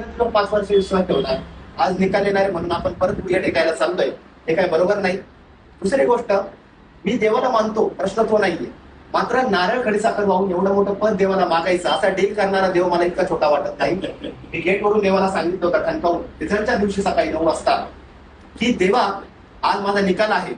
पाच वर्ष विश्वास ठेवला. आज निकाल येणार आहे म्हणून आपण परत पुढे टेकायला चाललोय. हे काय बरोबर नाही. दुसरी गोष्ट मी देवाला मानतो प्रश्न तो नाहीये. मात्र नारळ खडीसाखर वाहून एवढं मोठं पद देवाला मागायचं असा डील करणारा देव मला इतका छोटा वाटत नाही. मी गेटवरून देवाला सांगितलं होतं ठणकावून रिझल्टच्या दिवशी सकाळी नऊ वाजता की देवा आज माझा निकाल आहे.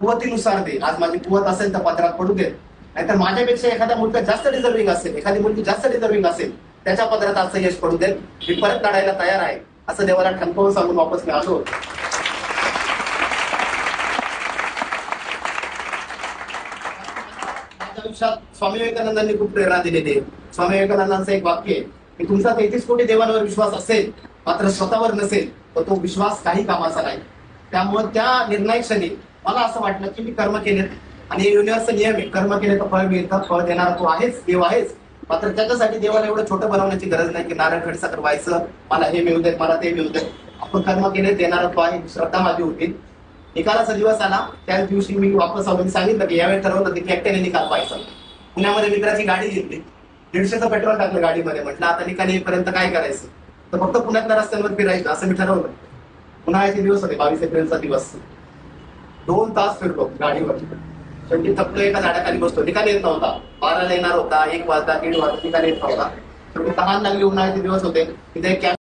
कुवतीनुसार दे. आज माझी कुवत असेल तर पत्रात पडू दे. नाहीतर माझ्यापेक्षा एखादा मुलगा जास्त डिझर्विंग असेल एखादी मुलगी जास्त डिझर्विंग असेल त्याच्या पदरात असं यश पडू देत मी परत काढायला तयार आहे असं देवाला ठणकवून सांगून वापस मी आलो आयुष्यात स्वामी विवेकानंदांनी खूप प्रेरणा दिलेली आहे. स्वामी विवेकानंदांचं एक वाक्य आहे की तुमचा तेहतीस कोटी देवांवर विश्वास असेल मात्र स्वतःवर नसेल तर तो विश्वास काही कामाचा नाही. त्यामुळे त्या निर्णय क्षणी मला असं वाटलं की मी कर्म केले आणि युनिव्हर्सल नियम आहे. कर्म केले तर फळ मिळतात फळ देणारा तो आहेच देव आहेच. मात्र त्याच्यासाठी देवाला एवढं छोटं बनवण्याची गरज नाही की नारळ खडीसाखर व्हायचं मला हे मिळू देत मला ते मिळू देत. आपण कर्म केले देणारा तो आहे श्रद्धा माझी होती. निकालाचा दिवस आला त्याच दिवशी मी वापस आलो मी सांगितलं की यावेळी ठरवलं की एकट्याने निकाल पाहायचा पुण्यामध्ये मित्राची गाडी घेतली. दीडशेचं पेट्रोल टाकलं गाडीमध्ये म्हटलं आता निकाल येईपर्यंत काय करायचं? तर फक्त पुण्यातल्या रस्त्यांवर फिरायचं असं मी ठरवलं. उन्हाळ्याचे दिवस होते बावीस एप्रिलचा दिवस. दोन तास फिरलो गाडीवर. शेवटी थकलो एका झाडाखाली बसतो निकाल येत नव्हता. बाराला येणार होता एक वाजता दीड वाजता निकाल येत नव्हता. शेवटी तहान लागली उन्हाळ्याचे दिवस होते. तिथे